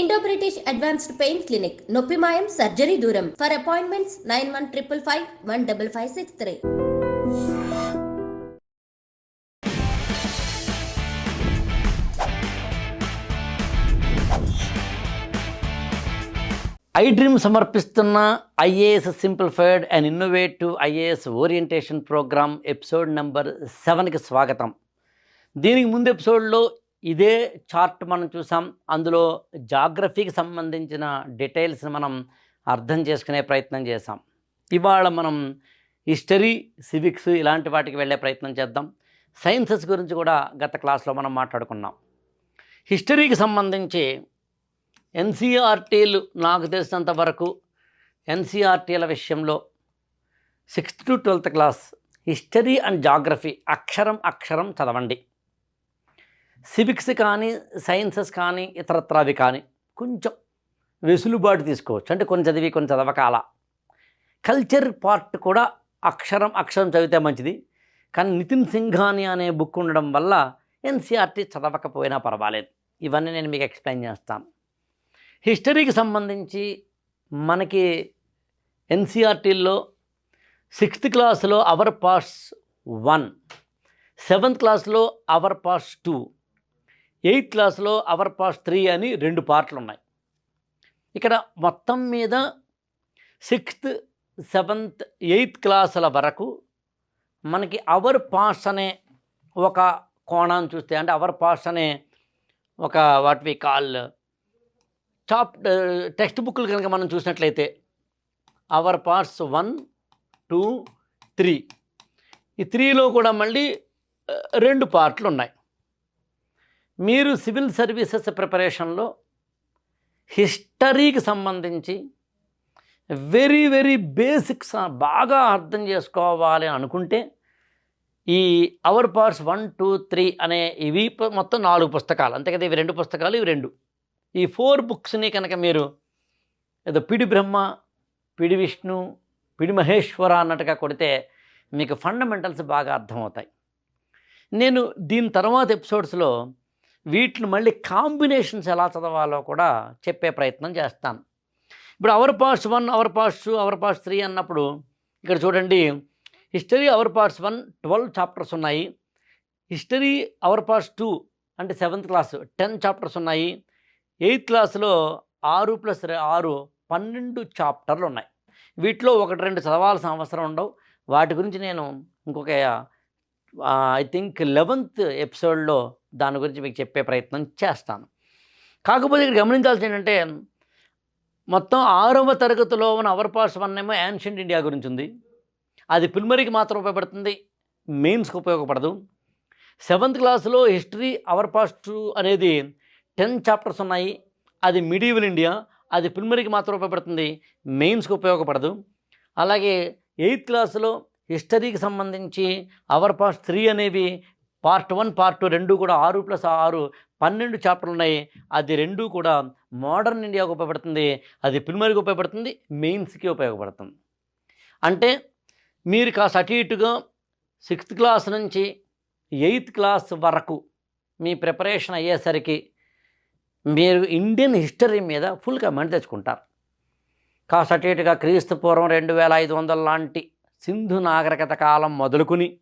Indo British advanced pain clinic నొప్పి మాయం surgery దూరం. For appointments nine one triple five one double five six three I dream సమర్పిస్తున్న IAS simplified and innovative IAS orientation program episode number సెవెన్కి స్వాగతం. దీనికి ముందు ఎపిసోడ్లో ఇదే చార్ట్ మనం చూసాం. అందులో జాగ్రఫీకి సంబంధించిన డీటెయిల్స్ని మనం అర్థం చేసుకునే ప్రయత్నం చేసాం ఇవాళ మనం హిస్టరీ సివిక్స్ ఇలాంటి వాటికి వెళ్ళే ప్రయత్నం చేద్దాం. సైన్సెస్ గురించి కూడా గత క్లాస్లో మనం మాట్లాడుకున్నాం. హిస్టరీకి సంబంధించి ఎన్సీఆర్టీలు నాకు తెలిసినంత వరకు ఎన్సీఆర్టీల విషయంలో sixth to twelfth class history and geography అక్షరం అక్షరం చదవండి. సివిక్స్ కానీ సైన్సెస్ కానీ ఇతరత్రావి కానీ కొంచెం వెసులుబాటు తీసుకోవచ్చు. అంటే కొన్ని చదివి కొన్ని చదవకాల. కల్చర్ పార్ట్ కూడా అక్షరం అక్షరం చదివితే మంచిది. కానీ నితిన్ సింఘాని అనే బుక్ ఉండడం వల్ల ఎన్సీఆర్టీ చదవకపోయినా పర్వాలేదు. ఇవన్నీ నేను మీకు ఎక్స్ప్లెయిన్ చేస్తాను. హిస్టరీకి సంబంధించి మనకి ఎన్సీఆర్టీల్లో సిక్స్త్ క్లాస్లో అవర్ పాస్ వన్ సెవెంత్ క్లాస్లో అవర్ పాస్ టూ ఎయిత్ క్లాస్లో అవర్ పాస్ త్రీ అని రెండు పార్ట్లు ఉన్నాయి ఇక్కడ మొత్తం మీద సిక్స్త్ సెవెంత్ ఎయిత్ క్లాసుల వరకు మనకి అవర్ పాస్ అనే ఒక కోణాన్ని చూస్తే అంటే అవర్ పాస్ అనే ఒక what we call top text బుక్లు కనుక మనం చూసినట్లయితే our parts one two three. ఈ త్రీలో కూడా మళ్ళీ రెండు పార్ట్లు ఉన్నాయి మీరు సివిల్ సర్వీసెస్ ప్రిపరేషన్లో హిస్టరీకి సంబంధించి వెరీ వెరీ బేసిక్స్ బాగా అర్థం చేసుకోవాలి అనుకుంటే ఈ our parts one two three అనే ఇవి మొత్తం నాలుగు పుస్తకాలు. అంతే కదా ఇవి రెండు పుస్తకాలు ఇవి రెండు. ఈ ఫోర్ బుక్స్ని కనుక మీరు ఏదో పిడి బ్రహ్మ పిడి విష్ణు పిడి మహేశ్వర అన్నట్టుగా కొడితే మీకు ఫండమెంటల్స్ బాగా అర్థమవుతాయి. నేను దీని తర్వాత ఎపిసోడ్స్లో వీటిని మళ్ళీ కాంబినేషన్స్ ఎలా చదవాలో కూడా చెప్పే ప్రయత్నం చేస్తాను ఇప్పుడు our parts one our parts two our parts three అన్నప్పుడు ఇక్కడ చూడండి history our parts one twelve chapters ఉన్నాయి. హిస్టరీ అవర్ పార్ట్స్ టూ అంటే సెవెంత్ క్లాస్ టెన్ చాప్టర్స్ ఉన్నాయి. ఎయిత్ క్లాస్లో ఆరు ప్లస్ ఆరు పన్నెండు చాప్టర్లు ఉన్నాయి. వీటిలో ఒకటి రెండు చదవాల్సిన అవసరం ఉండవు. వాటి గురించి నేను ఇంకొక ఐ థింక్ లెవెంత్ ఎపిసోడ్లో దాని గురించి మీకు చెప్పే ప్రయత్నం చేస్తాను. కాకపోతే ఇక్కడ గమనించాల్సి ఏంటంటే మొత్తం ఆరవ తరగతిలో ఉన్న అవర్ పాస్ వన్ ఏమో యాన్షియంట్ ఇండియా గురించి ఉంది. అది ప్రిమరీకి మాత్రం ఉపయోగపడుతుంది మెయిన్స్కి ఉపయోగపడదు. సెవెంత్ క్లాస్లో హిస్టరీ అవర్ పాస్ట్ టూ అనేది టెన్ చాప్టర్స్ ఉన్నాయి. అది మిడివల్ ఇండియా అది ప్రిమరీకి మాత్రం ఉపయోగపడుతుంది మెయిన్స్కి ఉపయోగపడదు. అలాగే ఎయిత్ క్లాస్లో హిస్టరీకి సంబంధించి అవర్ పాస్ట్ త్రీ అనేవి పార్ట్ వన్ పార్ట్ టూ రెండు కూడా ఆరు ప్లస్ ఆరు పన్నెండు చాప్టర్లు ఉన్నాయి. అది రెండు కూడా మోడర్న్ ఇండియాకు ఉపయోగపడుతుంది. అది ప్రిమరీకి ఉపయోగపడుతుంది. మెయిన్స్కి ఉపయోగపడుతుంది. అంటే మీరు కాస్త అటు ఇటుగా సిక్స్త్ క్లాస్ నుంచి ఎయిత్ క్లాస్ వరకు మీ ప్రిపరేషన్ అయ్యేసరికి మీరు ఇండియన్ హిస్టరీ మీద ఫుల్ కమెంట్ తెచ్చుకుంటారు. కాస్త అటు ఇటుగా క్రీస్తు పూర్వం రెండు వేల ఐదు వందల లాంటి సింధు నాగరికత కాలం మొదలుకుని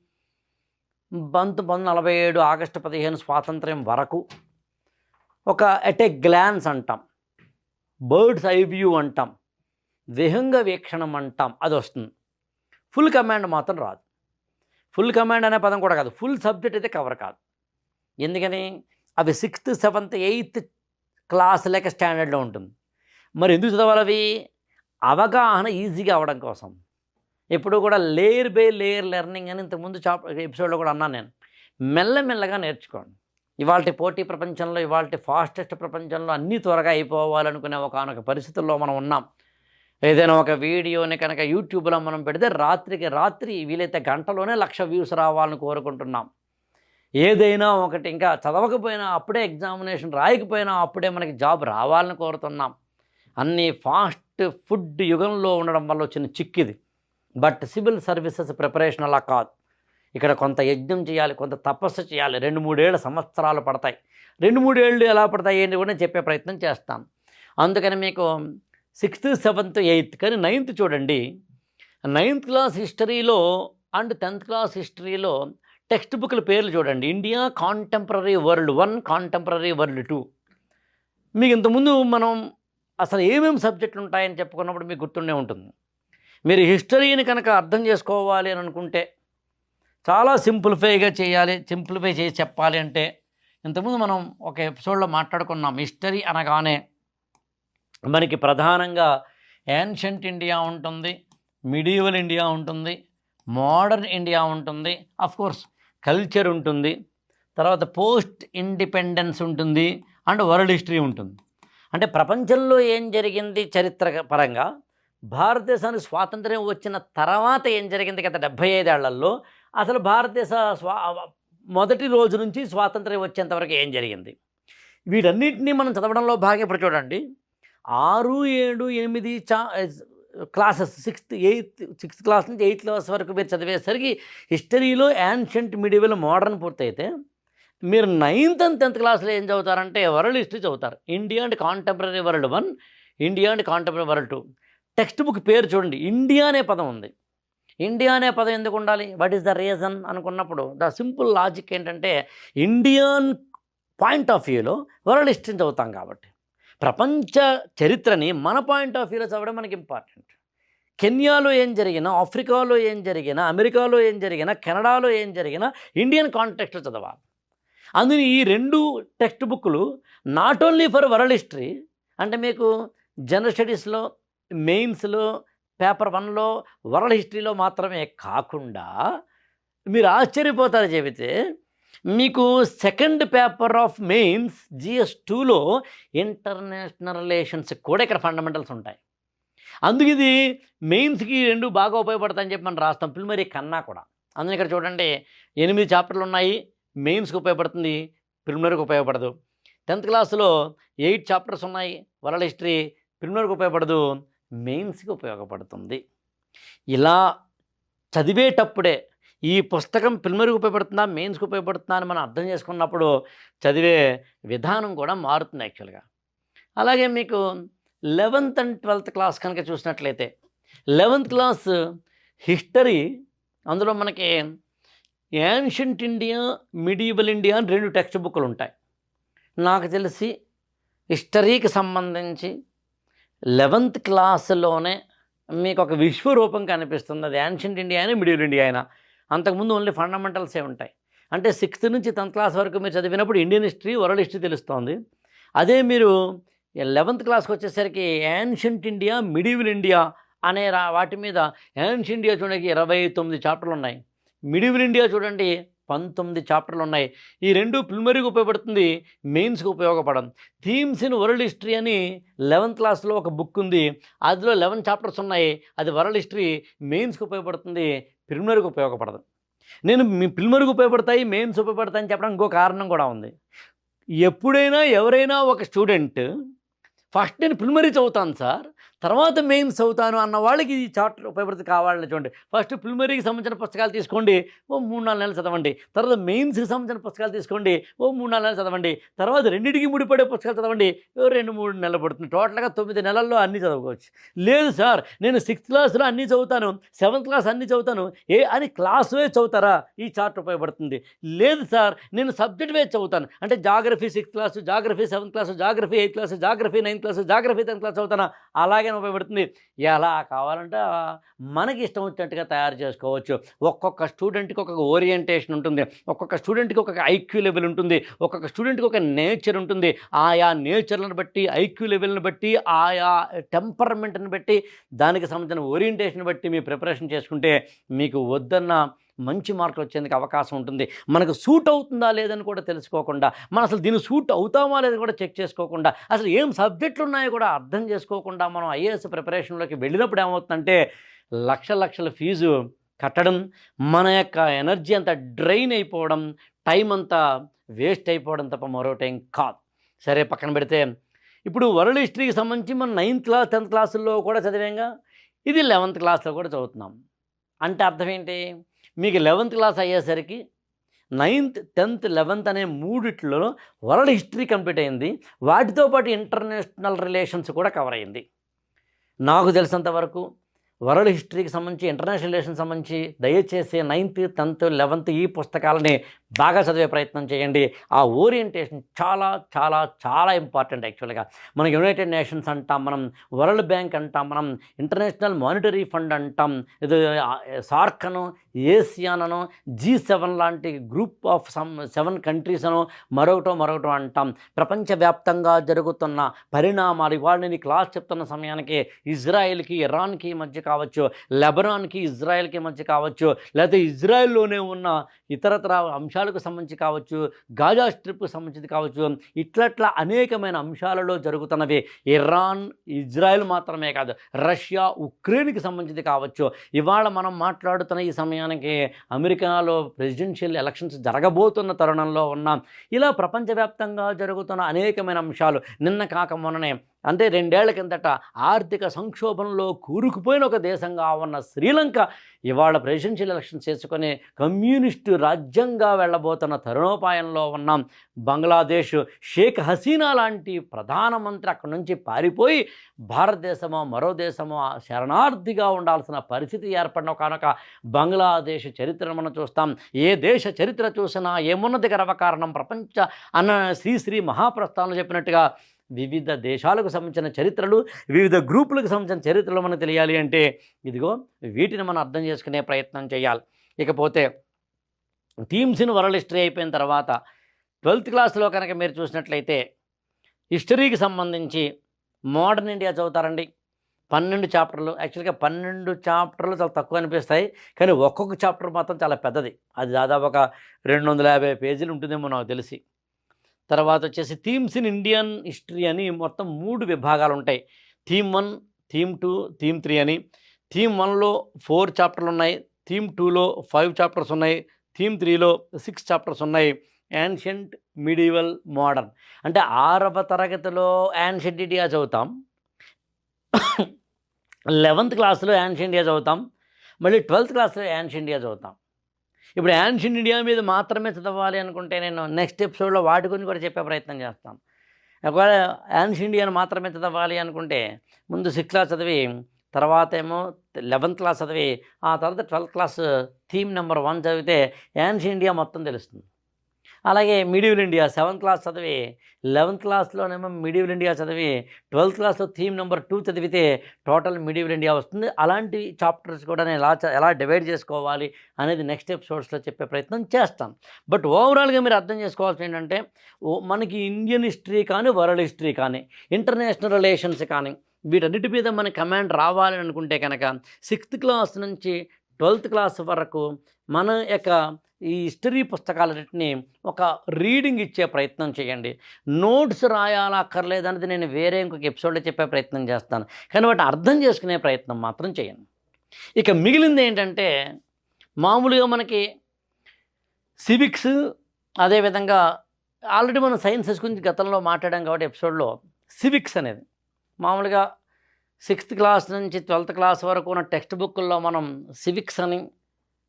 పంతొమ్మిది వందల నలభై ఏడు ఆగస్టు పదిహేను స్వాతంత్ర్యం వరకు ఒక ఎట్ ఏ గ్లాన్స్ అంటాం. బర్డ్స్ ఐ వ్యూ అంటాం. విహంగ వీక్షణం అంటాం. అది వస్తుంది. ఫుల్ కమాండ్ మాత్రం రాదు. ఫుల్ కమాండ్ అనే పదం కూడా కాదు. ఫుల్ సబ్జెక్ట్ అయితే కవర్ కాదు. ఎందుకని? అవి సిక్స్త్ సెవెంత్ ఎయిత్ క్లాస్ లేక స్టాండర్డ్లో ఉంటుంది. మరి ఎందుకు చదవాలి అవి? అవగాహన ఈజీగా అవ్వడం కోసం. ఎప్పుడు కూడా లేయర్ బై లేయర్ లెర్నింగ్ అని ఇంతకుముందు చాప్ ఎపిసోడ్లో కూడా అన్నాను నేను. మెల్లమెల్లగా నేర్చుకోండి. ఇవాళ పోటీ ప్రపంచంలో ఇవాళ ఫాస్టెస్ట్ ప్రపంచంలో అన్నీ త్వరగా అయిపోవాలనుకునే ఒకనొక పరిస్థితుల్లో మనం ఉన్నాం. ఏదైనా ఒక వీడియోని కనుక యూట్యూబ్లో మనం పెడితే రాత్రికి రాత్రి వీలైతే గంటలోనే లక్ష వ్యూస్ రావాలని కోరుకుంటున్నాం. ఏదైనా ఒకటి ఇంకా చదవకపోయినా అప్పుడే ఎగ్జామినేషన్ రాయకపోయినా అప్పుడే మనకి జాబ్ రావాలని కోరుతున్నాం. అన్నీ ఫాస్ట్ ఫుడ్ యుగంలో ఉండడం వల్ల వచ్చిన చిక్కిది. బట్ సివిల్ సర్వీసెస్ ప్రిపరేషన్ అలా కాదు. ఇక్కడ కొంత యజ్ఞం చేయాలి కొంత తపస్సు చేయాలి. రెండు మూడేళ్ళ సంవత్సరాలు పడతాయి. రెండు మూడేళ్ళు ఎలా పడతాయి ఏంటి కూడా చెప్పే ప్రయత్నం చేస్తాం అందుకని మీకు సిక్స్త్ సెవెంత్ ఎయిత్ కానీ నైన్త్ చూడండి. నైన్త్ క్లాస్ హిస్టరీలో అండ్ టెన్త్ క్లాస్ హిస్టరీలో టెక్స్ట్ బుక్ల పేర్లు చూడండి. India contemporary world one contemporary world two. మీకు ఇంతకుముందు మనం అసలు ఏమేమి సబ్జెక్టులు ఉంటాయని చెప్పుకున్నప్పుడు మీకు గుర్తుండే ఉంటుంది. మీరు హిస్టరీని కనుక అర్థం చేసుకోవాలి అని అనుకుంటే చాలా సింప్లిఫైగా చేయాలి సింప్లిఫై చేసి చెప్పాలి అంటే ఇంతకుముందు మనం ఒక ఎపిసోడ్లో మాట్లాడుకున్నాం హిస్టరీ అనగానే మనకి ప్రధానంగా ఏన్షంట్ ఇండియా ఉంటుంది మిడివల్ ఇండియా ఉంటుంది మోడర్న్ ఇండియా ఉంటుంది కోర్స్ కల్చర్ ఉంటుంది తర్వాత పోస్ట్ ఇండిపెండెన్స్ ఉంటుంది అండ్ వరల్డ్ హిస్టరీ ఉంటుంది. అంటే ప్రపంచంలో ఏం జరిగింది చరిత్ర పరంగా భారతదేశానికి స్వాతంత్ర్యం వచ్చిన తర్వాత ఏం జరిగింది గత డెబ్భై ఐదేళ్ళలో? అసలు భారతదేశ స్వా మొదటి రోజు నుంచి స్వాతంత్ర్యం వచ్చేంతవరకు ఏం జరిగింది? వీటన్నింటినీ మనం చదవడంలో భాగం ఇప్పుడు చూడండి. ఆరు ఏడు ఎనిమిది చా classes sixth eighth sixth class నుంచి ఎయిత్ క్లాస్ వరకు మీరు చదివేసరికి హిస్టరీలో యాన్షియంట్ మిడివల్ మోడర్న్ పూర్తయితే మీరు నైన్త్ అండ్ టెన్త్ క్లాస్లో ఏం చదువుతారంటే వరల్డ్ హిస్టరీ చదువుతారు. India and contemporary world one India and contemporary world two. Text book పేరు చూడండి. ఇండియా అనే పదం ఉంది. ఇండియా అనే పదం ఎందుకు ఉండాలి? వాట్ ఈస్ ద రీజన్ అనుకున్నప్పుడు ద సింపుల్ లాజిక్ ఏంటంటే ఇండియన్ పాయింట్ ఆఫ్ వ్యూలో వరల్డ్ హిస్టరీని చదువుతాం కాబట్టి. ప్రపంచ చరిత్రని మన పాయింట్ ఆఫ్ వ్యూలో చదవడం మనకి ఇంపార్టెంట్ కెన్యాలో ఏం జరిగినా ఆఫ్రికాలో ఏం జరిగినా అమెరికాలో ఏం జరిగినా కెనడాలో ఏం జరిగినా ఇండియన్ కాంటెక్స్ట్లో చదవాలి. అందుని ఈ రెండు టెక్స్ట్ బుక్లు not only for world history అంటే మీకు జనరల్ స్టడీస్లో మెయిన్స్లో పేపర్ వన్లో వరల్డ్ హిస్టరీలో మాత్రమే కాకుండా మీరు ఆశ్చర్యపోతారు చెబితే మీకు second paper of mains GS టూలో ఇంటర్నేషనల్ రిలేషన్స్ కూడా ఇక్కడ ఫండమెంటల్స్ ఉంటాయి. అందుకు ఇది మెయిన్స్కి రెండు బాగా ఉపయోగపడతాయని చెప్పి మనం రాస్తాం. ప్రిలిమరీ కన్నా కూడా. అందుకని ఇక్కడ చూడండి ఎనిమిది చాప్టర్లు ఉన్నాయి. మెయిన్స్కి ఉపయోగపడుతుంది ప్రిలిమినరీకి ఉపయోగపడదు. టెన్త్ క్లాస్లో ఎయిట్ చాప్టర్స్ ఉన్నాయి వరల్డ్ హిస్టరీ ప్రిలిమినరీకి ఉపయోగపడదు మెయిన్స్కి ఉపయోగపడుతుంది. ఇలా చదివేటప్పుడే ఈ పుస్తకం ప్రిలిమినరీకి ఉపయోగపడుతుందా మెయిన్స్కి ఉపయోగపడుతుందా అని మనం అర్థం చేసుకున్నప్పుడు చదివే విధానం కూడా మారుతుంది యాక్చువల్గా. అలాగే మీకు లెవెన్త్ అండ్ ట్వెల్త్ క్లాస్ కనుక చూసినట్లయితే లెవెన్త్ క్లాస్ హిస్టరీ అందులో మనకి యాన్షియంట్ ఇండియా మిడియబుల్ ఇండియా అని రెండు టెక్స్ట్ బుక్లు ఉంటాయి. నాకు తెలిసి హిస్టరీకి సంబంధించి లెవెంత్ క్లాస్లోనే మీకు ఒక విశ్వరూపం కనిపిస్తుంది. అది యాన్షియంట్ ఇండియా అయినా మిడిల్ ఇండియా అయినా. అంతకుముందు ఓన్లీ ఫండమెంటల్సే ఉంటాయి. అంటే సిక్స్త్ నుంచి టెన్త్ క్లాస్ వరకు మీరు చదివినప్పుడు ఇండియన్ హిస్టరీ వరల్డ్ హిస్టరీ తెలుస్తోంది. అదే మీరు లెవెన్త్ క్లాస్కి వచ్చేసరికి యాన్షియంట్ ఇండియా మిడివిల్ ఇండియా అనే రా వాటి మీద యాన్షియంట్ ఇండియా చూడడానికి ఇరవై తొమ్మిది చాప్టర్లు ఉన్నాయి. మిడివిల్ ఇండియా చూడండి పంతొమ్మిది చాప్టర్లు ఉన్నాయి. ఈ రెండు ప్రిలిమరీకి ఉపయోగపడుతుంది మెయిన్స్కి ఉపయోగపడదు థీమ్స్ ఇన్ వరల్డ్ హిస్టరీ అని లెవెన్త్ క్లాస్లో ఒక బుక్ ఉంది. అందులో లెవెన్ చాప్టర్స్ ఉన్నాయి. అది వరల్డ్ హిస్టరీ మెయిన్స్కి ఉపయోగపడుతుంది ప్రిలిమరీకి ఉపయోగపడదు. నేను మీ ప్రిలిమరీకి ఉపయోగపడతాయి మెయిన్స్ ఉపయోగపడతాయి అని చెప్పడం ఇంకో కారణం కూడా ఉంది. ఎప్పుడైనా ఎవరైనా ఒక స్టూడెంట్ ఫస్ట్ నేను ప్రిలిమరీ చదువుతాను సార్ తర్వాత మెయిన్స్ చదువుతాను అన్న వాళ్ళకి ఈ చాప్టర్ ఉపయోగపడుతుంది కావాలని చూడండి ఫస్ట్ ప్రిలిమరీకి సంబంధించిన పుస్తకాలు తీసుకోండి ఓ మూడు నాలుగు నెలలు చదవండి. తర్వాత మెయిన్స్కి సంబంధించిన పుస్తకాలు తీసుకోండి ఓ మూడు నాలుగు నెలలు చదవండి. తర్వాత రెండింటికి ముడిపడే పుస్తకాలు చదవండి ఓ రెండు మూడు నెలలు పడుతుంది. టోటల్గా తొమ్మిది నెలల్లో అన్నీ చదువుకోవచ్చు. లేదు సార్ నేను సిక్స్త్ క్లాస్లో అన్నీ చదువుతాను సెవెంత్ క్లాస్ అన్నీ చదువుతాను. ఏ అని క్లాస్ వైజ్ చదువుతారా? ఈ చార్ట్ ఉపయోగపడుతుంది. లేదు సార్ నేను సబ్జెక్ట్ వైజ్ చదువుతాను. అంటే geography sixth class geography seventh class geography eighth class geography ninth class geography tenth class చదువుతానా? అలాగే ఉపయోగపడుతుంది. ఎలా కావాలంటే మనకి ఇష్టం వచ్చినట్టుగా తయారు చేసుకోవచ్చు. ఒక్కొక్క స్టూడెంట్కి ఒక్కొక్క ఓరియంటేషన్ ఉంటుంది. ఒక్కొక్క స్టూడెంట్కి ఒక్కొక్క ఐక్యూ లెవెల్ ఉంటుంది. ఒక్కొక్క స్టూడెంట్కి ఒక నేచర్ ఉంటుంది. ఆయా నేచర్లను బట్టి ఐక్యూ లెవెల్ని బట్టి ఆయా టెంపర్మెంట్ని బట్టి దానికి సంబంధించిన ఓరియంటేషన్ బట్టి మీ ప్రిపరేషన్ చేసుకుంటే మీకు వద్దన్న మంచి మార్కులు వచ్చేందుకు అవకాశం ఉంటుంది. మనకు సూట్ అవుతుందా లేదని కూడా తెలుసుకోకుండా మనం అసలు దీన్ని సూట్ అవుతామా లేదని కూడా చెక్ చేసుకోకుండా అసలు ఏం సబ్జెక్టులు ఉన్నాయో కూడా అర్థం చేసుకోకుండా మనం ఐఏఎస్ ప్రిపరేషన్లోకి వెళ్ళినప్పుడు ఏమవుతుందంటే లక్ష లక్షల ఫీజు కట్టడం మన యొక్క ఎనర్జీ అంతా డ్రైన్ అయిపోవడం టైం అంతా వేస్ట్ అయిపోవడం తప్ప మరో టైం కాదు. సరే పక్కన పెడితే ఇప్పుడు వరల్డ్ హిస్టరీకి సంబంధించి మనం నైన్త్ క్లాస్ టెన్త్ క్లాసుల్లో కూడా చదివాంగా ఇది లెవెంత్ క్లాస్లో కూడా చదువుతున్నాం. అంటే అర్థం ఏంటి? మీకు లెవెన్త్ క్లాస్ అయ్యేసరికి నైన్త్ టెన్త్ లెవెన్త్ అనే మూడిట్లో వరల్డ్ హిస్టరీ కంప్లీట్ అయింది. వాటితో పాటు ఇంటర్నేషనల్ రిలేషన్స్ కూడా కవర్ అయింది. నాకు తెలిసినంత వరకు వరల్డ్ హిస్టరీకి సంబంధించి ఇంటర్నేషనల్ రిలేషన్ సంబంధించి దయచేసి నైన్త్ టెన్త్ లెవెన్త్ ఈ పుస్తకాలని బాగా చదివే ప్రయత్నం చేయండి. ఆ ఓరియంటేషన్ చాలా చాలా చాలా ఇంపార్టెంట్ యాక్చువల్గా. మనం యునైటెడ్ నేషన్స్ అంటాం మనం వరల్డ్ బ్యాంక్ అంటాం మనం ఇంటర్నేషనల్ మానిటరీ ఫండ్ అంటాం ఇది సార్క్ అను జీ సెవెన్ లాంటి group of some seven countries అను మరొకటో మరొకటో అంటాం. ప్రపంచవ్యాప్తంగా జరుగుతున్న పరిణామాలు ఇవాళ నేను క్లాస్ చెప్తున్న సమయానికి ఇజ్రాయెల్కి ఇరాన్కి మధ్య కావచ్చు లెబనాన్కి ఇజ్రాయెల్కి మధ్య కావచ్చు లేకపోతే ఇజ్రాయెల్లోనే ఉన్న ఇతరతర అంశాలకు సంబంధించి కావచ్చు గాజా స్ట్రిప్కు సంబంధించి కావచ్చు ఇట్లట్లా అనేకమైన అంశాలలో జరుగుతున్నవి. ఇరాన్ ఇజ్రాయెల్ మాత్రమే కాదు రష్యా ఉక్రెయిన్కి సంబంధించి కావచ్చు. ఇవాళ మనం మాట్లాడుతున్న ఈ సమయానికి అమెరికాలో ప్రెసిడెన్షియల్ ఎలక్షన్స్ జరగబోతున్న తరుణంలో ఉన్నాం. ఇలా ప్రపంచవ్యాప్తంగా జరుగుతున్న అనేకమైన అంశాలు. నిన్న కాక మొన్ననే అంటే రెండేళ్ళ కిందట ఆర్థిక సంక్షోభంలో కూరుకుపోయిన ఒక దేశంగా ఉన్న శ్రీలంక ఇవాళ ప్రెసిడెన్షియల్ ఎలక్షన్ చేసుకునే కమ్యూనిస్టు రాజ్యంగా వెళ్ళబోతున్న తరుణోపాయంలో ఉన్నాం బంగ్లాదేశ్ షేక్ హసీనా లాంటి ప్రధానమంత్రి అక్కడి నుంచి పారిపోయి భారతదేశమో మరో దేశమో శరణార్థిగా ఉండాల్సిన పరిస్థితి ఏర్పడిన కనుక బంగ్లాదేశ్ చరిత్రను మనం చూస్తాం. ఏ దేశ చరిత్ర చూసినా ఏమున్నది గర్వకారణం? ప్రపంచ అన్న శ్రీశ్రీ మహాప్రస్థానంలో చెప్పినట్టుగా వివిధ దేశాలకు సంబంధించిన చరిత్రలు వివిధ గ్రూపులకు సంబంధించిన చరిత్రలు మనకు తెలియాలి అంటే ఇదిగో వీటిని మనం అర్థం చేసుకునే ప్రయత్నం చేయాలి. ఇకపోతే టీమ్స్ ఇన్ వరల్డ్ హిస్టరీ అయిపోయిన తర్వాత ట్వెల్త్ క్లాస్లో కనుక మీరు చూసినట్లయితే హిస్టరీకి సంబంధించి మోడర్న్ ఇండియా చదువుతారండి. పన్నెండు చాప్టర్లు యాక్చువల్గా పన్నెండు చాప్టర్లు చాలా తక్కువ అనిపిస్తాయి కానీ ఒక్కొక్క చాప్టర్ మాత్రం చాలా పెద్దది. అది దాదాపు ఒక రెండు వందల యాభై పేజీలు ఉంటుందేమో నాకు తెలిసి. తర్వాత వచ్చేసి థీమ్స్ ఇన్ ఇండియన్ హిస్టరీ అని మొత్తం మూడు విభాగాలు ఉంటాయి theme one theme two theme three అని. థీమ్ వన్లో ఫోర్ చాప్టర్లు ఉన్నాయి థీమ్ టూలో ఫైవ్ చాప్టర్స్ ఉన్నాయి. థీమ్ త్రీలో సిక్స్ చాప్టర్స్ ఉన్నాయి. Ancient medieval modern. అంటే ఆరవ తరగతిలో యాన్షియంట్ ఇండియా చదువుతాం. లెవెంత్ క్లాస్లో యాన్షియంట్ ఇండియా చదువుతాం. మళ్ళీ ట్వెల్త్ క్లాస్లో యాన్షియంట్ ఇండియా చదువుతాం. ఇప్పుడు యాన్షియంట్ ఇండియా మీద మాత్రమే చదవాలి అనుకుంటే నేను నెక్స్ట్ ఎపిసోడ్లో వాటి గురించి కూడా చెప్పే ప్రయత్నం చేస్తాను ఒకవేళ యాన్షియంట్ ఇండియాని మాత్రమే చదవాలి అనుకుంటే ముందు సిక్స్త్ క్లాస్ చదివి తర్వాత ఏమో లెవెన్త్ క్లాస్ చదివి ఆ తర్వాత twelfth class theme number one చదివితే యాన్షియంట్ ఇండియా మొత్తం తెలుస్తుంది. అలాగే మిడివిల్ ఇండియా సెవెంత్ క్లాస్ చదివి లెవెన్త్ క్లాస్లోనేమో మిడివిల్ ఇండియా చదివి ట్వెల్త్ క్లాస్లో థీమ్ నెంబర్ టూ చదివితే టోటల్ మిడివిల్ ఇండియా వస్తుంది. అలాంటి చాప్టర్స్ కూడా నేను ఎలా చ- ఎలా డివైడ్ చేసుకోవాలి అనేది నెక్స్ట్ ఎపిసోడ్స్లో చెప్పే ప్రయత్నం చేస్తాను. బట్ ఓవరాల్గా మీరు అర్థం చేసుకోవాల్సింది ఏంటంటే మనకి ఇండియన్ హిస్టరీ కానీ వరల్డ్ హిస్టరీ కానీ ఇంటర్నేషనల్ రిలేషన్స్ కానీ వీటన్నిటి మీద మన కమాండ్ రావాలని అనుకుంటే కనుక సిక్స్త్ క్లాస్ నుంచి ట్వెల్త్ క్లాస్ వరకు మన యొక్క ఈ హిస్టరీ పుస్తకాలన్నింటినీ ఒక రీడింగ్ ఇచ్చే ప్రయత్నం చేయండి. నోట్స్ రాయాలా అక్కర్లేదన్నది నేను వేరే ఇంకొక ఎపిసోడ్లో చెప్పే ప్రయత్నం చేస్తాను. కానీ వాటిని అర్థం చేసుకునే ప్రయత్నం మాత్రం చేయండి. ఇక మిగిలింది ఏంటంటే మామూలుగా మనకి సివిక్స్ అదేవిధంగా ఆల్రెడీ మనం సైన్సెస్ గురించి గతంలో మాట్లాడాం కాబట్టి ఎపిసోడ్లో సివిక్స్ అనేది. మామూలుగా సిక్స్త్ క్లాస్ నుంచి ట్వెల్త్ క్లాస్ వరకు ఉన్న టెక్స్ట్ బుక్ల్లో మనం సివిక్స్ అని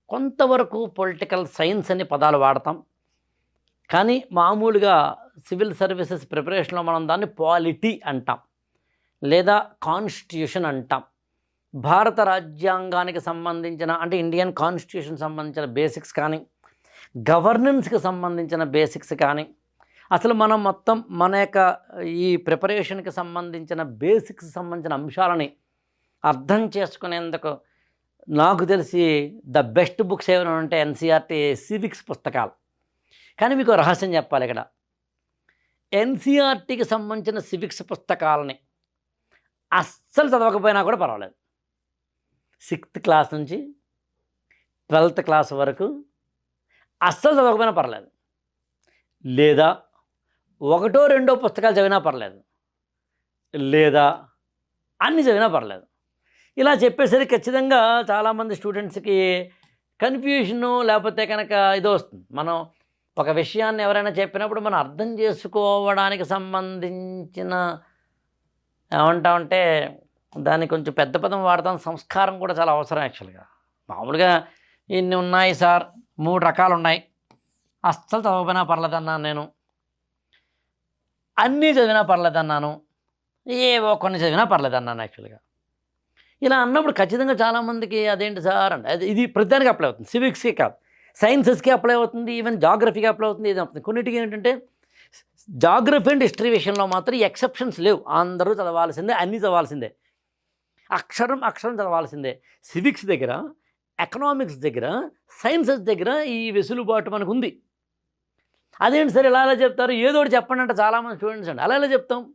కొంతవరకు పొలిటికల్ సైన్స్ అని పదాలు వాడతాం. కానీ మామూలుగా సివిల్ సర్వీసెస్ ప్రిపరేషన్లో మనం దాన్ని పాలిటీ అంటాం. లేదా కాన్స్టిట్యూషన్ అంటాం. భారత రాజ్యాంగానికి సంబంధించిన అంటే ఇండియన్ కాన్స్టిట్యూషన్ సంబంధించిన బేసిక్స్ కానీ గవర్నెన్స్కి సంబంధించిన బేసిక్స్ కానీ అసలు మనం మొత్తం మన యొక్క ఈ ప్రిపరేషన్కి సంబంధించిన బేసిక్స్ సంబంధించిన అంశాలని అర్థం చేసుకునేందుకు నాకు తెలిసి ద బెస్ట్ బుక్స్ ఏమైనా ఉంటే ఎన్సీఆర్టీ సివిక్స్ పుస్తకాలు. కానీ మీకు రహస్యం చెప్పాలి ఇక్కడ. ఎన్సీఆర్టీకి సంబంధించిన సివిక్స్ పుస్తకాలని అస్సలు చదవకపోయినా కూడా పర్వాలేదు. సిక్స్త్ క్లాస్ నుంచి ట్వెల్త్ క్లాస్ వరకు అస్సలు చదవకపోయినా పర్లేదు లేదా ఒకటో రెండో పుస్తకాలు చదివినా పర్లేదు. లేదా అన్ని చదివినా పర్లేదు. ఇలా చెప్పేసరికి ఖచ్చితంగా చాలామంది స్టూడెంట్స్కి కన్ఫ్యూషను లేకపోతే కనుక ఇది వస్తుంది. మనం ఒక విషయాన్ని ఎవరైనా చెప్పినప్పుడు మనం అర్థం చేసుకోవడానికి సంబంధించిన ఏమంటామంటే దానికి కొంచెం పెద్ద పదం వాడతాం. సంస్కారం కూడా చాలా అవసరం యాక్చువల్గా. మామూలుగా ఇన్ని ఉన్నాయి సార్ మూడు రకాలు ఉన్నాయి అస్సలు చదవపోయినా పర్లేదన్నాను నేను. అన్నీ చదివినా పర్లేదన్నాను. ఏవో కొన్ని చదివినా పర్లేదన్నాను యాక్చువల్గా ఇలా అన్నప్పుడు ఖచ్చితంగా చాలామందికి అదేంటి సార్ అంటే అది ఇది ప్రతిదానికి అప్లై అవుతుంది. సివిక్స్కి కాదు. సైన్సెస్కి అప్లై అవుతుంది ఈవెన్ జాగ్రఫీకి అప్లై అవుతుంది ఇది అవుతుంది. కొన్నిటికి ఏంటంటే జాగ్రఫీ అండ్ హిస్టరీ విషయంలో మాత్రం ఎక్సెప్షన్స్ లేవు. అందరూ చదవాల్సిందే అన్నీ చదవాల్సిందే. అక్షరం అక్షరం చదవాల్సిందే. సివిక్స్ దగ్గర ఎకనామిక్స్ దగ్గర సైన్సెస్ దగ్గర ఈ వెసులుబాటు మనకు ఉంది అదేంటి సరే ఇలా ఎలా చెప్తారు? ఏదో ఒకటి చెప్పండి అంటే చాలామంది స్టూడెంట్స్ అండి. అలా ఎలా చెప్తాం?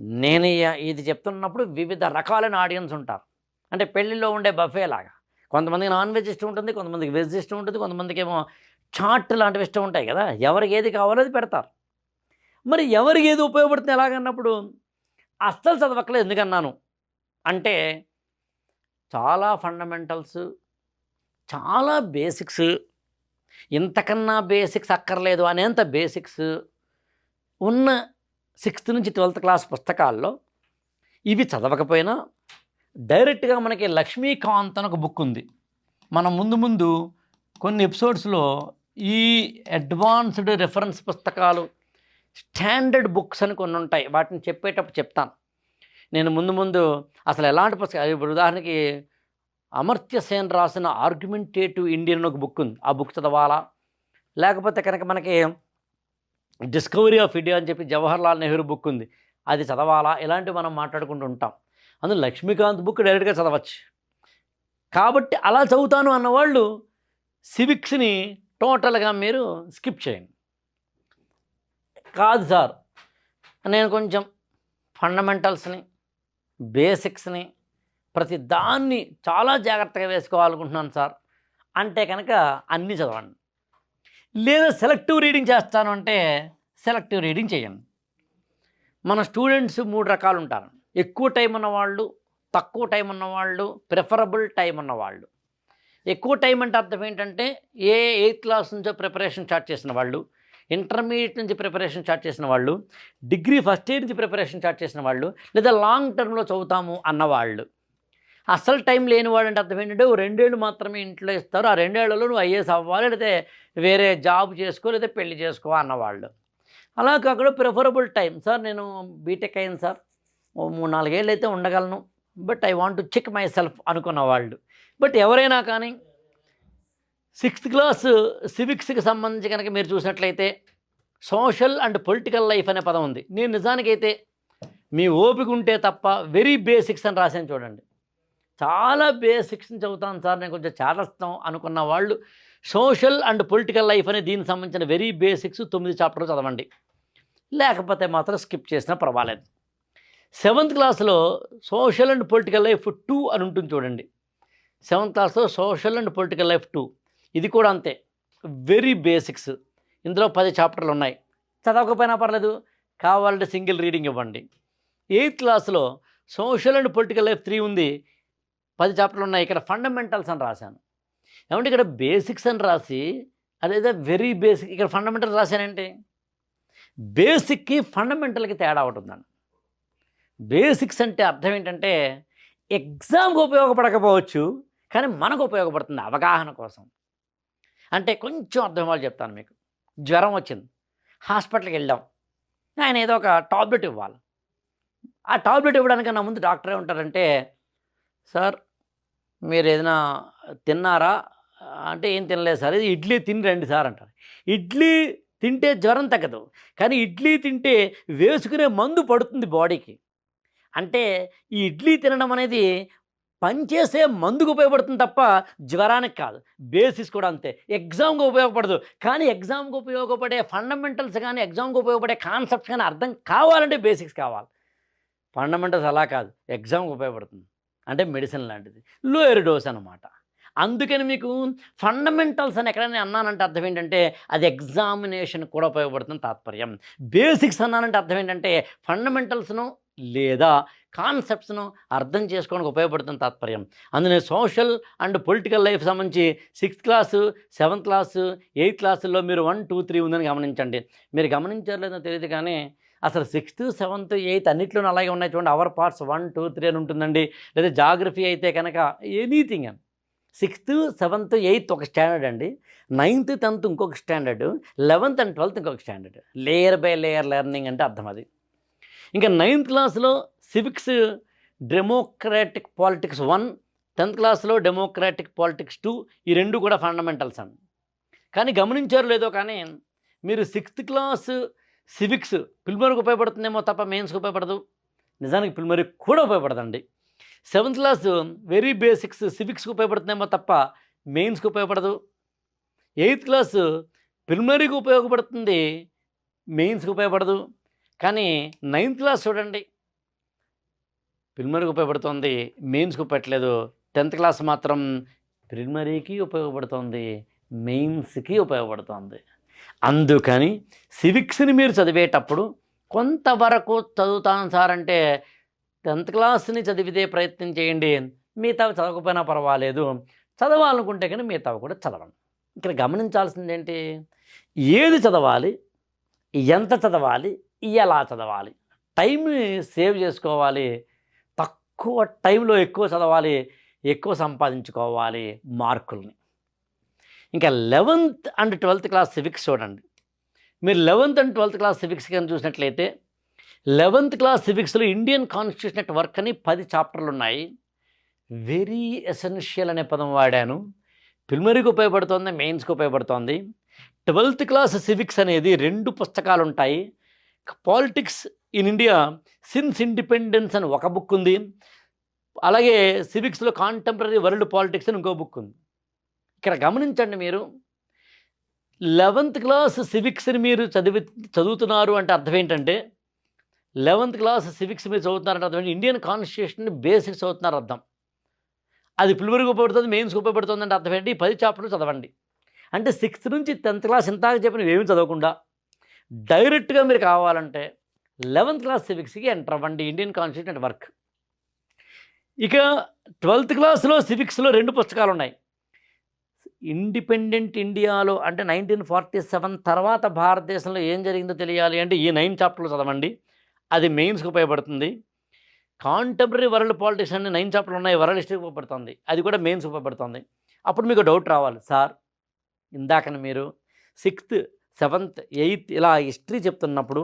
నేను ఇది చెప్తున్నప్పుడు వివిధ రకాలైన ఆడియన్స్ ఉంటారు. అంటే పెళ్ళిలో ఉండే బఫే లాగా. కొంతమందికి నాన్ వెజ్ ఇష్టం ఉంటుంది కొంతమందికి వెజ్ ఇష్టం ఉంటుంది కొంతమందికి ఏమో చాట్ లాంటివి ఇష్టం ఉంటాయి కదా. ఎవరికి ఏది కావాలో అది పెడతారు. మరి ఎవరికి ఏది ఉపయోగపడుతుంది ఎలాగన్నప్పుడు? అస్సలు చదవక్కలేదు ఎందుకన్నాను? అంటే చాలా ఫండమెంటల్స్ చాలా బేసిక్స్ ఇంతకన్నా బేసిక్స్ అక్కర్లేదు అనేంత బేసిక్స్ ఉన్న సిక్స్త్ నుంచి ట్వెల్త్ క్లాస్ పుస్తకాల్లో ఇవి చదవకపోయినా డైరెక్ట్గా మనకి లక్ష్మీకాంత్ అని ఒక బుక్ ఉంది. మనం ముందు ముందు కొన్ని ఎపిసోడ్స్లో ఈ అడ్వాన్స్డ్ రెఫరెన్స్ పుస్తకాలు స్టాండర్డ్ బుక్స్ అని కొన్ని ఉంటాయి. వాటిని చెప్పేటప్పుడు చెప్తాను. నేను ముందు ముందు అసలు ఎలాంటి పుస్తకాలు ఇప్పుడు ఉదాహరణకి అమర్త్య సేన్ రాసిన ఆర్గ్యుమెంటేటివ్ ఇండియన్ ఒక బుక్ ఉంది. ఆ బుక్ చదవాలా? లేకపోతే కనుక మనకి డిస్కవరీ ఆఫ్ ఇండియా అని చెప్పి జవహర్లాల్ నెహ్రూ బుక్ ఉంది. అది చదవాలా? ఇలాంటివి మనం మాట్లాడుకుంటూ ఉంటాం. అందులో లక్ష్మీకాంత్ బుక్ డైరెక్ట్గా చదవచ్చు. కాబట్టి అలా చదువుతాను అన్నవాళ్ళు సివిక్స్ని టోటల్గా మీరు స్కిప్ చేయండి. కాదు సార్ నేను కొంచెం ఫండమెంటల్స్ని బేసిక్స్ని ప్రతి దాన్ని చాలా జాగ్రత్తగా వేసుకోవాలనుకుంటున్నాను సార్. అంటే కనుక అన్నీ చదవండి. లేదా సెలెక్టివ్ రీడింగ్ చేస్తాను అంటే సెలెక్టివ్ రీడింగ్ చేయండి. మన స్టూడెంట్స్ మూడు రకాలు ఉంటారు. ఎక్కువ టైం ఉన్నవాళ్ళు తక్కువ టైం ఉన్నవాళ్ళు ప్రిఫరబుల్ టైం ఉన్నవాళ్ళు. ఎక్కువ టైం అంటే అర్థం ఏంటంటే ఏ ఎయిత్ క్లాస్ నుంచో ప్రిపరేషన్ స్టార్ట్ చేసిన వాళ్ళు ఇంటర్మీడియట్ నుంచి ప్రిపరేషన్ స్టార్ట్ చేసిన వాళ్ళు డిగ్రీ ఫస్ట్ ఇయర్ నుంచి ప్రిపరేషన్ స్టార్ట్ చేసిన వాళ్ళు లేదా లాంగ్ టర్మ్లో చదువుతాము అన్నవాళ్ళు అసలు టైం లేనివాడు అంటే అర్థం ఏంటంటే రెండేళ్ళు మాత్రమే ఇంట్లో ఇస్తారు. ఆ రెండేళ్ళలో నువ్వు ఐఏఎస్ అవ్వాలి లేదా వేరే జాబ్ చేసుకో లేదా పెళ్ళి చేసుకో అన్నవాళ్ళు. అలా కాకుండా ప్రిఫరబుల్ టైం. సార్ నేను బీటెక్ అయింది సార్. మూడు నాలుగేళ్ళు అయితే ఉండగలను. But I want to check myself అనుకున్న వాళ్ళు బట్ ఎవరైనా కానీ సిక్స్త్ క్లాస్ సివిక్స్కి సంబంధించి కనుక మీరు చూసినట్లయితే సోషల్ అండ్ పొలిటికల్ లైఫ్ అనే పదం ఉంది. నేను నిజానికైతే మీ ఓపిక ఉంటే తప్ప వెరీ బేసిక్స్ అని రాశాను చూడండి. చాలా బేసిక్స్ని చదువుతాను సార్. నేను కొంచెం చేరస్తాం అనుకున్న వాళ్ళు సోషల్ అండ్ పొలిటికల్ లైఫ్ అనే దీనికి సంబంధించిన వెరీ బేసిక్స్ తొమ్మిది చాప్టర్లు చదవండి. లేకపోతే మాత్రం స్కిప్ చేసినా పర్వాలేదు. సెవెంత్ క్లాస్లో social and political life two అని ఉంటుంది చూడండి. సెవెంత్ క్లాస్లో social and political life two. ఇది కూడా అంతే. Very basics. ఇందులో పది చాప్టర్లు ఉన్నాయి. చదవకపోయినా పర్లేదు. కావాలంటే సింగిల్ రీడింగ్ ఇవ్వండి. ఎయిత్ క్లాస్లో social and political life three ఉంది. పది చాప్టర్లు ఉన్నాయి. ఇక్కడ ఫండమెంటల్స్ అని రాశాను. ఏమంటే ఇక్కడ బేసిక్స్ అని రాసి అదేదో వెరీ బేసిక్ ఇక్కడ ఫండమెంటల్ రాశానంటే? బేసిక్కి ఫండమెంటల్కి తేడా ఉంటుందండి బేసిక్స్ అంటే అర్థం ఏంటంటే ఎగ్జామ్కి ఉపయోగపడకపోవచ్చు కానీ మనకు ఉపయోగపడుతుంది అవగాహన కోసం. అంటే కొంచెం అర్థం వాళ్ళు చెప్తాను మీకు. జ్వరం వచ్చింది. హాస్పిటల్కి వెళ్ళాం. ఆయన ఏదో ఒక టాబ్లెట్ ఇవ్వాలి. ఆ టాబ్లెట్ ఇవ్వడానికి నా ముందు డాక్టరే ఉంటారంటే సార్ మీరు ఏదైనా తిన్నారా? అంటే ఏం తినలేదు సార్. ఇది ఇడ్లీ తిని రండి సార్ అంటారు. ఇడ్లీ తింటే జ్వరం తగ్గదు. కానీ ఇడ్లీ తింటే వేసుకునే మందు పడుతుంది బాడీకి. అంటే ఈ ఇడ్లీ తినడం అనేది పనిచేసే మందుకు ఉపయోగపడుతుంది తప్ప జ్వరానికి కాదు. బేసిస్ కూడా అంతే. ఎగ్జామ్కి ఉపయోగపడదు. కానీ ఎగ్జామ్కి ఉపయోగపడే ఫండమెంటల్స్ కానీ ఎగ్జామ్కి ఉపయోగపడే కాన్సెప్ట్స్ కానీ అర్థం కావాలంటే బేసిక్స్ కావాలి. ఫండమెంటల్స్ అలా కాదు. ఎగ్జామ్కి ఉపయోగపడుతుంది. అంటే మెడిసిన్ లాంటిది. లోయర్ డోస్ అనమాట అందుకని మీకు ఫండమెంటల్స్ అని ఎక్కడైనా అన్నానంటే అర్థం ఏంటంటే అది ఎగ్జామినేషన్ కూడా ఉపయోగపడుతుంది తాత్పర్యం. బేసిక్స్ అన్నానంటే అర్థం ఏంటంటే ఫండమెంటల్స్ను లేదా కాన్సెప్ట్స్ను అర్థం చేసుకోవడానికి ఉపయోగపడుతుంది తాత్పర్యం. అందులో సోషల్ అండ్ పొలిటికల్ లైఫ్ సంబంధించి sixth class seventh class eighth క్లాసుల్లో మీరు వన్ టూ త్రీ ఉందని గమనించండి. మీరు గమనించారో లేదో తెలియదు కానీ అసలు సిక్స్త్ సెవెంత్ ఎయిత్ అన్నిట్లోనూ అలాగే ఉన్నాయి. చూడండి our parts one two three అని ఉంటుందండి. లేదా జాగ్రఫీ అయితే కనుక ఎనీథింగ్ అని. సిక్స్త్ సెవెంత్ ఎయిత్ ఒక స్టాండర్డ్ అండి. నైన్త్ టెన్త్ ఇంకొక స్టాండర్డ్. లెవెన్త్ అండ్ ట్వెల్త్ ఇంకొక standard. Layer by layer learning అంటే అర్థం అది. ఇంకా నైన్త్ క్లాస్లో civics democratic politics one tenth క్లాస్లో డెమోక్రాటిక్ పాలిటిక్స్ టూ ఈ రెండు కూడా ఫండమెంటల్స్ అండి. కానీ గమనించారు లేదో కానీ మీరు సిక్స్త్ క్లాస్ సివిక్స్ ప్రిలిమరీకి ఉపయోగపడుతుందేమో తప్ప మెయిన్స్కి ఉపయోగపడదు. నిజానికి పిల్మరికి కూడా ఉపయోగపడదండి. సెవెంత్ క్లాస్ వెరీ బేసిక్స్ సివిక్స్కి ఉపయోగపడుతుందేమో తప్ప మెయిన్స్కి ఉపయోగపడదు. ఎయిత్ క్లాస్ ప్రిలిమరీకి ఉపయోగపడుతుంది మెయిన్స్కి ఉపయోగపడదు. కానీ నైన్త్ క్లాస్ చూడండి. ప్రిలిమరీకి ఉపయోగపడుతుంది మెయిన్స్కి ఉపయోగపడలేదు టెన్త్ క్లాస్ మాత్రం ప్రిలిమరీకి ఉపయోగపడుతుంది మెయిన్స్కి ఉపయోగపడుతుంది. అందుకని సివిక్స్ని మీరు చదివేటప్పుడు కొంతవరకు చదువుతాను సార్ అంటే టెన్త్ క్లాస్ని చదివితే ప్రయత్నం చేయండి. మిగతా చదవకపోయినా పర్వాలేదు. చదవాలనుకుంటే కానీ మిగతావి కూడా చదవండి ఇక్కడ గమనించాల్సింది ఏంటి? ఏది చదవాలి? ఎంత చదవాలి? ఎలా చదవాలి? టైంని సేవ్ చేసుకోవాలి. తక్కువ టైంలో ఎక్కువ చదవాలి. ఎక్కువ సంపాదించుకోవాలి మార్కుల్ని. ఇంకా eleventh and twelfth class civics చూడండి. మీరు eleventh and twelfth class civics కానీ చూసినట్లయితే లెవెన్త్ క్లాస్ సివిక్స్లో ఇండియన్ కాన్స్టిట్యూషన్ వర్క్ అని పది చాప్టర్లు ఉన్నాయి. వెరీ ఎసెన్షియల్ అనే పదం వాడాను. ప్రిలిమరీకి ఉపయోగపడుతోంది మెయిన్స్కి ఉపయోగపడుతోంది. ట్వెల్త్ క్లాస్ సివిక్స్ అనేది రెండు పుస్తకాలు ఉంటాయి. Politics in India since independence అని ఒక బుక్ ఉంది. అలాగే సివిక్స్లో కాంటెంపరీ వరల్డ్ పాలిటిక్స్ అని ఇంకో బుక్ ఉంది. ఇక్కడ గమనించండి మీరు. లెవెంత్ క్లాస్ సివిక్స్ని మీరు చదివి చదువుతున్నారు అంటే అర్థం ఏంటంటే లెవెంత్ క్లాస్ సివిక్స్ మీరు చదువుతున్నారంటే అర్థం ఏంటి? ఇండియన్ కాన్స్టిట్యూషన్ బేసిక్స్ చదువుతున్నారు అర్థం. అది ప్రిలిమరీకి ఉపయోగపడుతుంది మెయిన్స్కి ఉపయోగపడుతుంది అంటే అర్థం ఏంటి? పది చాప్టర్లు చదవండి. అంటే సిక్స్త్ నుంచి టెన్త్ క్లాస్ ఇంతాక చెప్పిన ఏమి చదవకుండా డైరెక్ట్గా మీరు కావాలంటే లెవెంత్ క్లాస్ సివిక్స్కి ఎంటర్ అవ్వండి. ఇండియన్ కాన్స్టిట్యూషన్ అండ్ వర్క్ ఇక ట్వెల్త్ క్లాస్లో సివిక్స్లో రెండు పుస్తకాలు ఉన్నాయి ఇండిపెండెంట్ ఇండియాలో అంటే నైన్టీన్ ఫార్టీ సెవెన్ తర్వాత భారతదేశంలో ఏం జరిగిందో తెలియాలి అంటే ఈ నైన్ చాప్టర్లు చదవండి. అది మెయిన్స్కి ఉపయోగపడుతుంది. కాంటెంపరీ వరల్డ్ పాలిటిక్స్ అనే నైన్ చాప్టర్లు ఉన్నాయి వరల్డ్ హిస్టరీకి ఉపయోగపడుతుంది. అది కూడా మెయిన్స్ ఉపయోగపడుతుంది. అప్పుడు మీకు డౌట్ రావాలి. సార్ ఇందాకని మీరు సిక్స్త్ సెవెంత్ ఎయిత్ ఇలా హిస్టరీ చెప్తున్నప్పుడు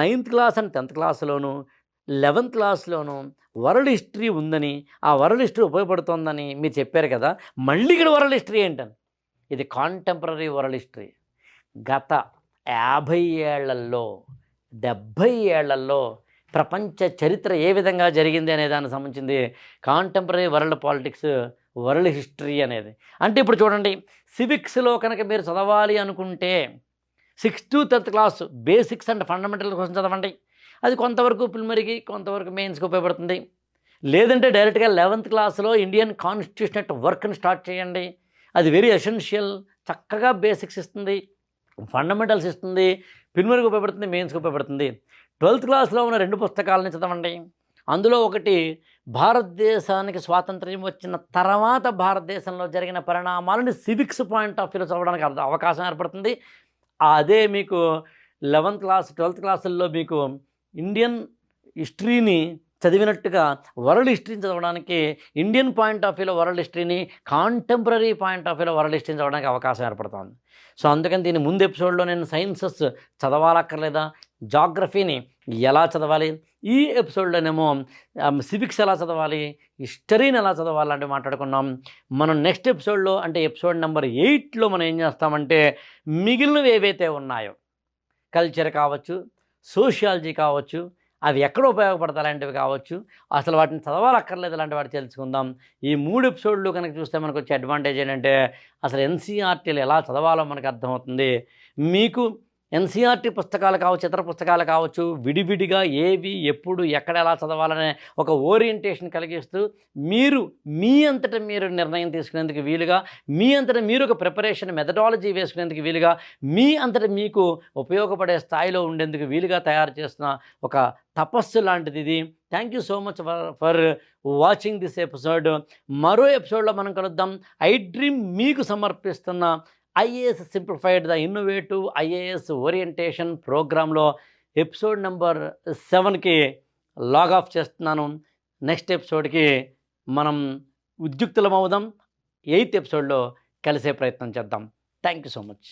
నైన్త్ క్లాస్ అండ్ టెన్త్ క్లాస్లోను లెవెన్త్ క్లాస్లోను వరల్డ్ హిస్టరీ ఉందని ఆ వరల్డ్ హిస్టరీ ఉపయోగపడుతుందని మీరు చెప్పారు కదా మళ్ళీ ఇక్కడ వరల్డ్ హిస్టరీ ఏంటని? ఇది కాంటెంపరీ వరల్డ్ హిస్టరీ గత యాభై ఏళ్ళలో డెబ్భై ఏళ్ళలో ప్రపంచ చరిత్ర ఏ విధంగా జరిగింది అనే దానికి సంబంధించింది contemporary world politics world history అనేది. అంటే ఇప్పుడు చూడండి సివిక్స్లో కనుక మీరు చదవాలి అనుకుంటే sixth to tenth class basics and fundamental కోసం చదవండి. అది కొంతవరకు ప్రిలిమరీకి కొంతవరకు మెయిన్స్కి ఉపయోగపడుతుంది. లేదంటే డైరెక్ట్గా లెవెంత్ క్లాస్లో ఇండియన్ కాన్స్టిట్యూషన్ వర్క్ని స్టార్ట్ చేయండి. అది వెరీ ఎసెన్షియల్ చక్కగా బేసిక్స్ ఇస్తుంది. ఫండమెంటల్స్ ఇస్తుంది. ప్రిలిమరీకి ఉపయోగపడుతుంది మెయిన్స్కి ఉపయోగపడుతుంది. ట్వెల్త్ క్లాస్లో ఉన్న రెండు పుస్తకాలని చదవండి. అందులో ఒకటి భారతదేశానికి స్వాతంత్ర్యం వచ్చిన తర్వాత భారతదేశంలో జరిగిన పరిణామాలను సివిక్స్ పాయింట్ ఆఫ్ వ్యూలో చదవడానికి అర్థం అవకాశం ఏర్పడుతుంది. అదే మీకు లెవెన్త్ క్లాస్ ట్వెల్త్ క్లాసుల్లో మీకు ఇండియన్ హిస్టరీని చదివినట్టుగా వరల్డ్ హిస్టరీని చదవడానికి ఇండియన్ పాయింట్ ఆఫ్ వ్యూలో వరల్డ్ హిస్టరీని కాంటెంపరీ పాయింట్ ఆఫ్ వ్యూలో వరల్డ్ హిస్టరీని చదవడానికి అవకాశం ఏర్పడుతుంది. సో అందుకని దీని ముందు ఎపిసోడ్లో నేను సైన్సెస్ చదవాలక్కర్లేదా జాగ్రఫీని ఎలా చదవాలి ఈ ఎపిసోడ్లోనేమో సివిక్స్ ఎలా చదవాలి హిస్టరీని ఎలా చదవాలి అంటే మాట్లాడుకున్నాం. మనం నెక్స్ట్ ఎపిసోడ్లో అంటే ఎపిసోడ్ నెంబర్ ఎయిట్లో మనం ఏం చేస్తామంటే మిగిలినవి ఏవైతే ఉన్నాయో కల్చర్ కావచ్చు సోషియాలజీ కావచ్చు అవి ఎక్కడ ఉపయోగపడతాయి అలాంటివి కావచ్చు. అసలు వాటిని చదవాలక్కర్లేదు ఇలాంటి వాటి తెలుసుకుందాం. ఈ మూడు ఎపిసోడ్లు కనుక చూస్తే మనకు వచ్చే అడ్వాంటేజ్ ఏంటంటే అసలు ఎన్సీఆర్టీలు ఎలా చదవాలో మనకు అర్థమవుతుంది. మీకు ఎన్సీఆర్టీ పుస్తకాలు కావచ్చు ఇతర పుస్తకాలు కావచ్చు విడివిడిగా ఏవి ఎప్పుడు ఎక్కడ ఎలా చదవాలనే ఒక ఓరియంటేషన్ కలిగిస్తూ మీరు మీ అంతటా మీరు నిర్ణయం తీసుకునేందుకు వీలుగా మీ అంతటా మీరు ఒక ప్రిపరేషన్ మెథడాలజీ వేసుకునేందుకు వీలుగా మీ అంతటా మీకు ఉపయోగపడే స్థాయిలో ఉండేందుకు వీలుగా తయారు చేస్తున్న ఒక తపస్సు లాంటిది ఇది. Thank you so much for for watching this episode మరో ఎపిసోడ్లో మనం కలుద్దాం. ఐ డ్రీమ్ మీకు సమర్పిస్తున్న IAS simplified the innovative IAS orientation ప్రోగ్రాంలో ఎపిసోడ్ నెంబర్ సెవెన్కి లాగ్ ఆఫ్ చేస్తున్నాను. నెక్స్ట్ ఎపిసోడ్కి మనం ఉద్యుక్తులం అవుదాం ఎయిత్ ఎపిసోడ్లో కలిసే ప్రయత్నం చేద్దాం. Thank you so much.